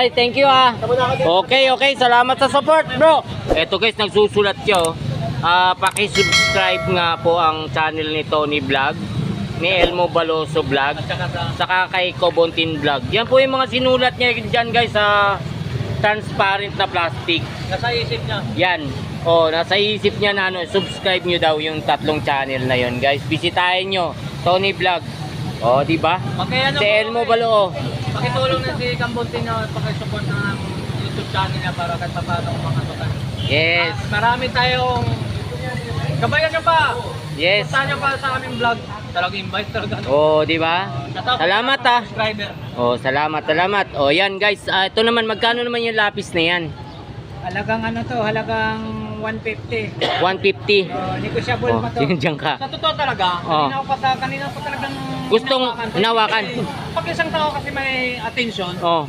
Ay, thank you ah. Okay, okay. Salamat sa support, bro. Eto guys, nagsusulat siya oh. Ah, paki-subscribe nga po ang channel ni Tony Vlog, ni Elmo Baloso Vlog, saka kay Kobontin Vlog. Yan po yung mga sinulat niya dyan guys sa transparent na plastic. Nasa isip niya. Yan. Oh, nasa isip niya na ano, subscribe niyo daw yung tatlong channel na yon, guys. Bisitahin niyo Tony Vlog. Oh, di ba? Magkaya Si Elmo Baloo. Pakitulong na si Kambuntin na pakisupport ng YouTube channel niya para kahit pa paano kung mga tukan. Yes. Marami tayong gabayan niyo pa. Yes. Puntahan niyo pa sa aming vlog. Talagang invite talaga. ano. Oh, di ba? Sa Salamat ah. Subscriber. Oh, salamat, salamat. Oh, yan guys. Ah, ito naman magkano naman yung lapis na yan? Halagang ano to, halagang 150. 150. Oh, negotiable Oh, pa to. dyan ka. Sa totoo talaga, Oh. kanina ko pa ta- kanina pa talagang Gustong hinawakan. Pag isang tao kasi may attention, Oh,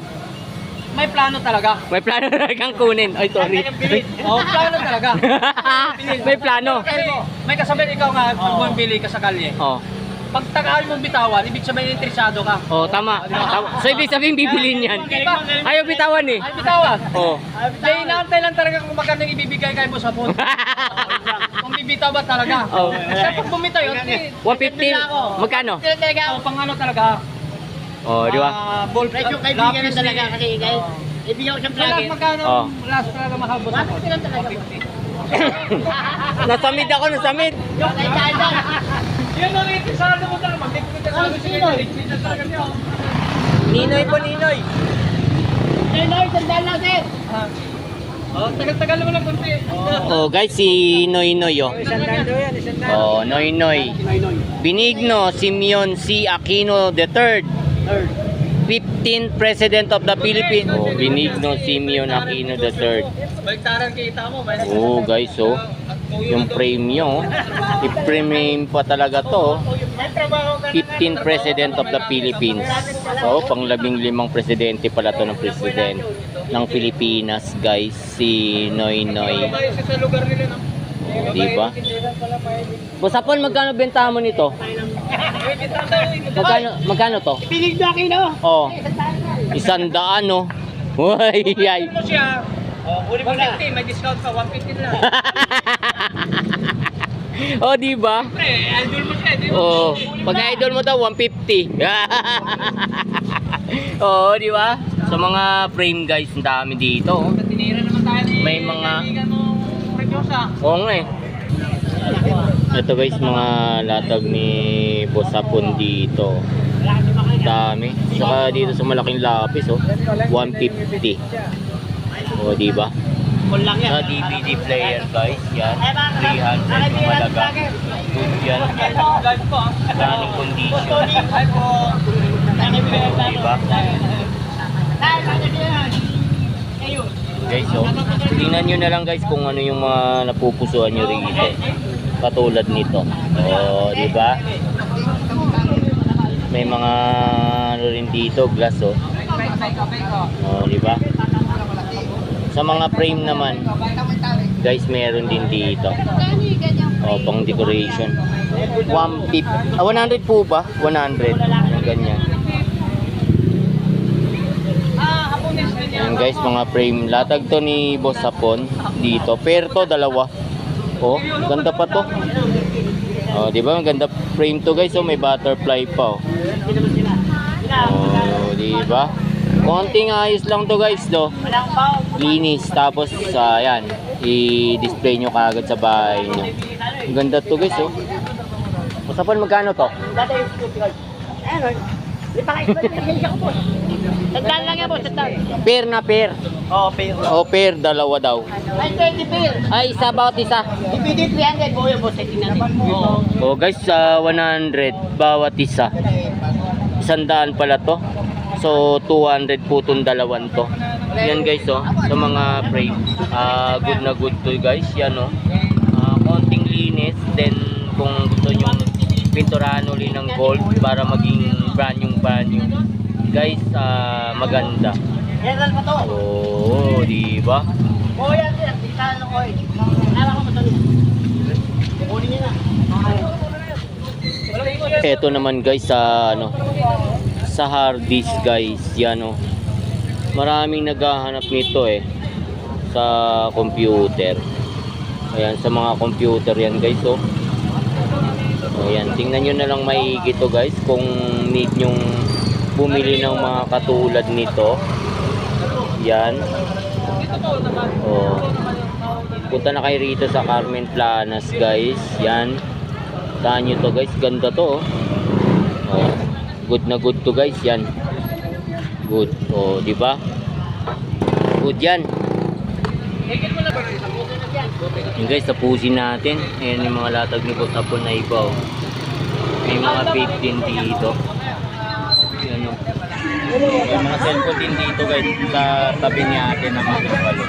may plano talaga. may plano na kang kunin. Ay, sorry. Oh, plano talaga. may plano. Kasi may kasabihan ikaw nga, pag bumibili ka sa kalye, Oh. Pag tagaan mong bitawan, ibig sabihin interesado ka. Oh, tama. tama. So, ibig sabihin bibilin yan. Ayaw bitawan eh. Ay, bitawan. Oh. Hindi, inaantay lang talaga kung magkano ibibigay kay mo sa phone. kung bibitaw ba talaga. Oh. Kasi pag bumitaw yun, 150. Magkano? Talaga, oh, pang ano talaga. Oh, di ba? Ah, ball Presyo kaibigan na talaga kasi guys. Ibigyan ko siyang vlogger. magkano, Oh. last talaga mahabos ako. Bakit lang talaga? nasamid ako, nasamid. Yung kay Chandon. Yan ang interesado mo talaga. Amin sila. Dictate talaga niya. Ninoy po, Ninoy. Lloyd, sandal lang sir. Oh, tagal-tagal naman ng kunti. Oh, guys, si Noy Noy, oh. Oh, Noy Noy. Benigno Simeon C. Aquino III. 15th President of the Philippines. Oh, Benigno Simeon Aquino III. Baliktaran kita mo. Oh, guys, oh. Yung frame nyo. I-frame pa talaga to, oh. 15th President of the Philippines. Oh, pang labing limang presidente pala to ng president ng Pilipinas, guys. Si Noy Noy. Babae siya sa lugar nila. no? Oh, di ba? Busapon, magkano benta mo nito? Magkano, magkano to? Pilig na kino. Oh, isang daan, oh. Uy, ay. Ano siya? Oh, uli mo 50, may discount pa, 150 na lang. oh, di ba? Pre, idol mo siya, di ba? Oh, pag idol mo daw 150. oh, di ba? Sa mga frame guys, ang dami dito. oh. Tinira naman tayo ni May mga-. Oo nga eh. Ito guys, mga latag ni Bosapon dito. Dami. Saka dito sa malaking lapis, oh. 150. Oh, di ba? Kung lang yan. Sa DVD player guys, yan. 300 malaga. Good yan. Po. ah. Running condition. Live po. Oh, di ba? Guys, oh. Tingnan nyo na lang guys kung ano yung mga napupusuan nyo rito. Katulad nito. Oh, di ba? May mga ano rin dito, glass oh. Oh, di ba? Sa mga frame naman, guys, meron din dito. Oh, pang decoration. 150. Ah, 100 po ba? 100. Yung ganyan. Ayan guys, mga frame. Latag to ni Boss Sapon dito. Pero to, dalawa. Oh, ganda pa to. Oh, di ba? Maganda frame to guys. Oh, may butterfly pa. Oh, oh di ba? Konting ayos lang to guys, do. Linis. Tapos, uh, ayan, i-display nyo kagad sa bahay nyo. Ang ganda to guys, oh. Sapon, magkano to? Sandal lang yan po, sandal. Pair na pair. Oh, pero. Oh, pair, dalawa daw. Ay, 20 bill. Ay, isa bawat isa. Ibigay 300 po yung boss. Tingnan natin. Oo. Oh guys, sa 100 bawat isa. Isandaan pala to. So 200 po itong dalawan to. Yan guys oh, sa mga frame. Ah, good na good to guys. Yan oh. Ah, konting linis. Then kung gusto nyo pinturahan uli ng gold para maging brand yung brand new. Guys, ah, maganda. To. Oh, di ba? Oo yan sir. Tingnan ko eh. Nala ko matulog. Kunin niya na. Ito naman guys sa ano sa hard disk guys, yan oh. maraming naghahanap nito eh sa computer. Ayan, sa mga computer yan guys, oh. Ayan, tingnan nyo na lang maigi to guys kung need nyong bumili ng mga katulad nito. Yan. Oh. Punta na kayo rito sa Carmen Planas guys. Yan. Saan nyo to guys? Ganda to oh. Oh. Good na good to guys. Yan. Good. Oh, di ba? Good yan. Yung guys, tapusin natin. Ayan yung mga latag ni Boss Apple na iba. oh. May mga vape din dito. Yan oh. May mga cellphone din dito guys sa tabi ni ate na mga kapalo.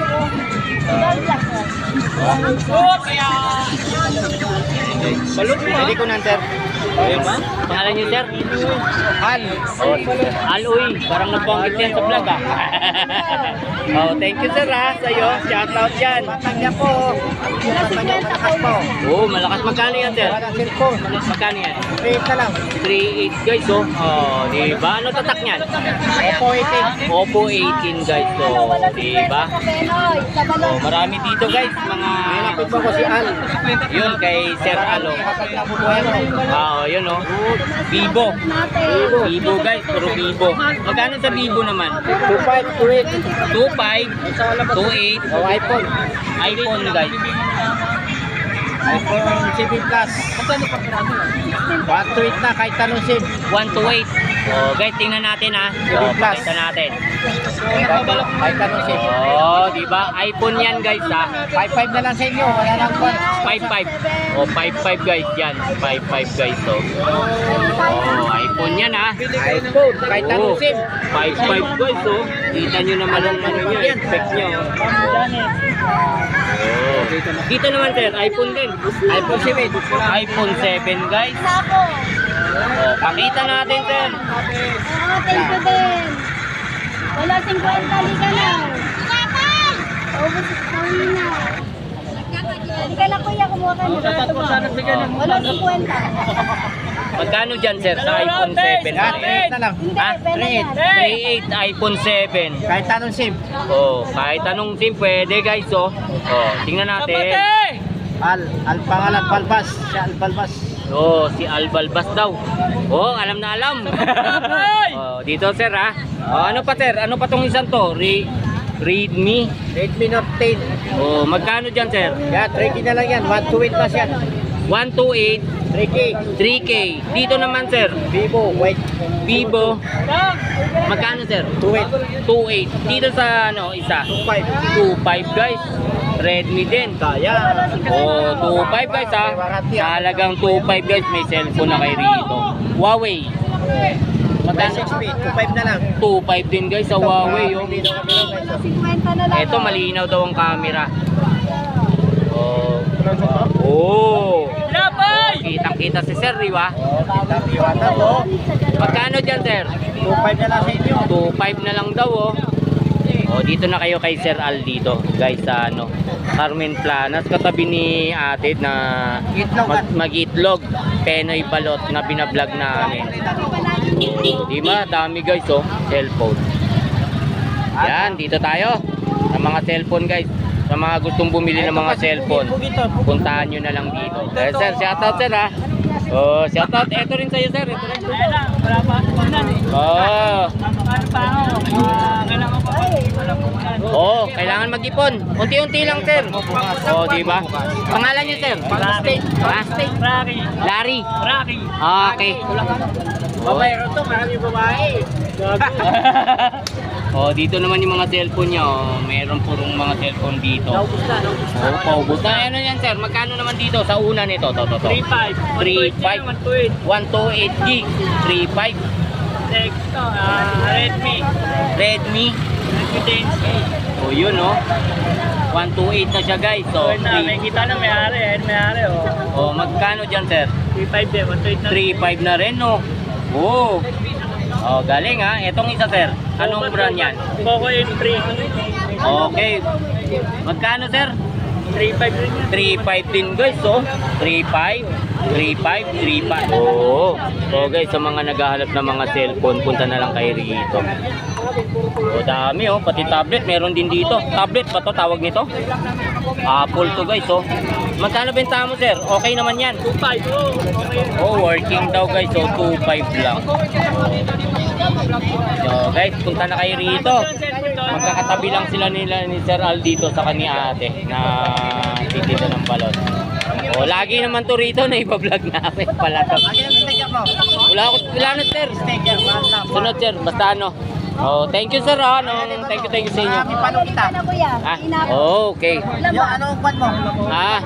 Balot mo Hindi ko nan sir. Ayun ba? Pangalan niyo sir? Al. Oh, Al uy. Parang nabanggit yan sa vlog ah. oh, thank you sir ha. Sa'yo. Shout out yan. Matangya po. Matangya malakas po. Oh, malakas magkano yan sir? Magkano yan? Wait na lang. 3.8 guys oh. Oh, di ba? Ano tatak niyan? Oppo 18. Oppo 18 guys so, di ba? Oh, marami dito guys, mga Lapit po ko si Al. yun kay Sir Alo. Kasag oh, yun oh. Vivo. Vivo guys, puro Vivo. Magkano sa Vivo naman? 25 to 2.5, 8. 2.8, Oh, iPhone. iPhone guys. iPhone 7 Plus. 1 to 8 na kahit tanong SIM. 1 to 8. Oh, guys, tingnan natin ha. Oh, Plus. pakita natin. Kahit tanong SIM. Oh, di ba? iPhone yan guys ha. 5.5 na lang sa inyo. Wala lang po. 5.5. Oh, 5.5 guys yan. 5.5 guys oh. Oh, iPhone yan ha. iPhone. Kahit tanong Oh, SIM. 5.5 guys oh. Kita nyo naman ang ano niya, spec niya oh. Oh. Dito naman sir, iPhone din. iPhone 7. iPhone 7 guys. Oh, pakita natin sir. Oo, thank you din. Wala 50, halika na. Ubus, na. Halika na kuya, kumuha ka na. Wala 50. Magkano dyan sir sa iPhone 7? Yan, 3.8 na lang. Ha? pwede yan. 3.8 iPhone 7. Kahit tanong SIM. Oh, kahit anong SIM pwede guys oh. Oh, tingnan natin. Al. Al pangalan Balbas. Si Al Balbas. Oh, si Albalbas daw. Oh, alam na alam. oh, dito sir ha. Oh, ano pa sir? Ano pa tong isang to? Re Redmi. Redmi Note 10. Oh, magkano dyan sir? Yan, 3K na lang yan. 1 to 8 plus yan. 128 3K. 3K. Dito naman sir, Vivo, white. Vivo. Magkano sir? 2.8. 28. Dito sa ano, isa. 2.5. 25 guys. Redmi din. Kaya. Oh, 25 guys ha. Talagang 25 guys, may cellphone na kayo rito. Huawei. Magkano Magkano? 6 2.5 na lang. 25 din guys sa Huawei oh. Dito kami lang guys. 50 na lang. Ito malinaw daw ang camera. Oh. Oh. Kitang kita si Sir, di ba? Oh, kita piwata to. Magkano dyan, Sir? 2.5 na lang sa inyo. 2.5 na lang daw, oh. Oh, dito na kayo kay Sir Al dito, guys, sa ano, Carmen Planas, katabi ni ate na mag mag-itlog, Penoy Balot na binablog namin. Oh, di ba? Dami guys, oh, cellphone. Yan, dito tayo. Sa mga cellphone guys. Sa mga gustong bumili ng mga cellphone. Puntahan nyo na lang dito. Eh, sir, shoutout sir ha. Oh, shoutout. Ito rin sa'yo sir. Ito rin. Wala pa ako unan eh. Oh. Ano pa ako? Ah, Kailangan ako. Wala. Oh, kailangan mag-ipon. Unti-unti lang sir. Oh, di ba? Pangalan niyo sir? Rocky. Ha? Rocky. Larry. Rocky. Okay. Babayro to, marami babae. oh, dito naman yung mga cellphone niya. Oh. Meron purong mga cellphone dito. Naubos na, naubos na. Oh, paubos na. Ano yan sir? Magkano naman dito sa una nito? To, to, to. 3.5. 3.5. 128 gig. 3.5. Next ah, Redmi. Redmi. Redmi 10K. Oh, yun oh. 128 na siya guys. So, So, na, may kita na may-ari. Ayan may-ari, oh. oh, magkano dyan sir? 3.5 din, 128 na. 3.5 na rin no. Oh. Oh, galing ha. Etong isa sir. Anong brand yan? Poco M3. Okay. Magkano sir? 3.5 rin yan. 3.5 din guys oh. 3.5. 3.5, 3.5. Oo. So guys, sa mga naghahanap ng mga cellphone, punta na lang kay Rito. O dami oh, pati tablet meron din dito. Tablet ba to tawag nito? Apple to guys oh. Magkano benta mo sir? Okay naman yan. 2.5, oh. Okay. Oh, working daw guys. So 2.5 lang. So guys, punta na kayo rito. Magkakatabi lang sila nila ni Sir Al dito sa kani ate na titito ng balon. Oh, lagi naman to rito na ipa-vlog namin pala to. Wala ko, wala na sir. Sunod sir, basta ano. Oh, thank you sir ah. No, thank you, thank you sa inyo. Paano kita? Ano kuya? Ah, oh, okay. Mo, Yung ano, kwan mo? Ah,